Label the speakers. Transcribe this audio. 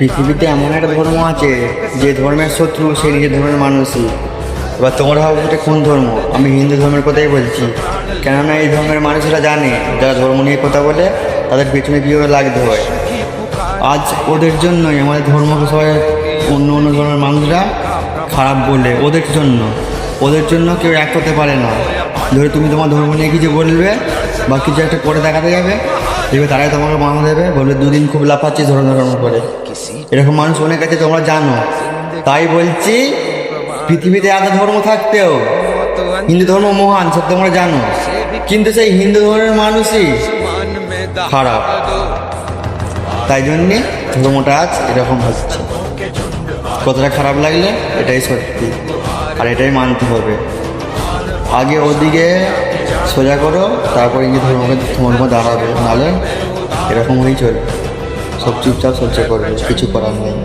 Speaker 1: পৃথিবীতে এমন একটা ধর্ম আছে, যে ধর্মের শত্রু সেই নিজের ধর্মের মানুষই এবার তোমরা ভাবো এটা কোন ধর্ম? আমি হিন্দু ধর্মের কথাই বলছি। কেননা এই ধর্মের মানুষরা জানে, যারা ধর্ম নিয়ে কথা বলে, তাদের পেছনে কীভাবে লাগতে হয়। আজ ওদের জন্যই আমাদের ধর্মকে সবাই অন্য অন্য ধর্মের মানুষরা খারাপ বলে, ওদের জন্য। ওদের জন্য কেউ এক হতে পারে না। ধরে তুমি তোমার ধর্ম নিয়ে কিছু বলবে, বা কিছু একটা করে দেখাতে যাবে দেখবে তারাই তোমাকে বাধা দেবে, বলবে দুদিন খুব লাফাচ্ছি ধর্ম ধর্ম করে। এরকম মানুষ অনেক আছে তোমরা জানো। তাই বলছি, পৃথিবীতে এত ধর্ম থাকতেও হিন্দু ধর্ম মহান, সব তোমরা জানো। কিন্তু সেই হিন্দু ধর্মের মানুষই খারাপ। তাই জন্যে ধর্মটা আজ এরকম হচ্ছে। কতটা খারাপ লাগলে, এটাই সত্যি। আর এটাই মানতে হবে। আগে ওদিকে সোজা করো, তারপরে গিয়ে ধর্মকে মধ্যে দাঁড়াবে। নাহলে এরকম হয়েই চলবে সব চুপচাপ সহ্য করবে, কিছু করার নেই।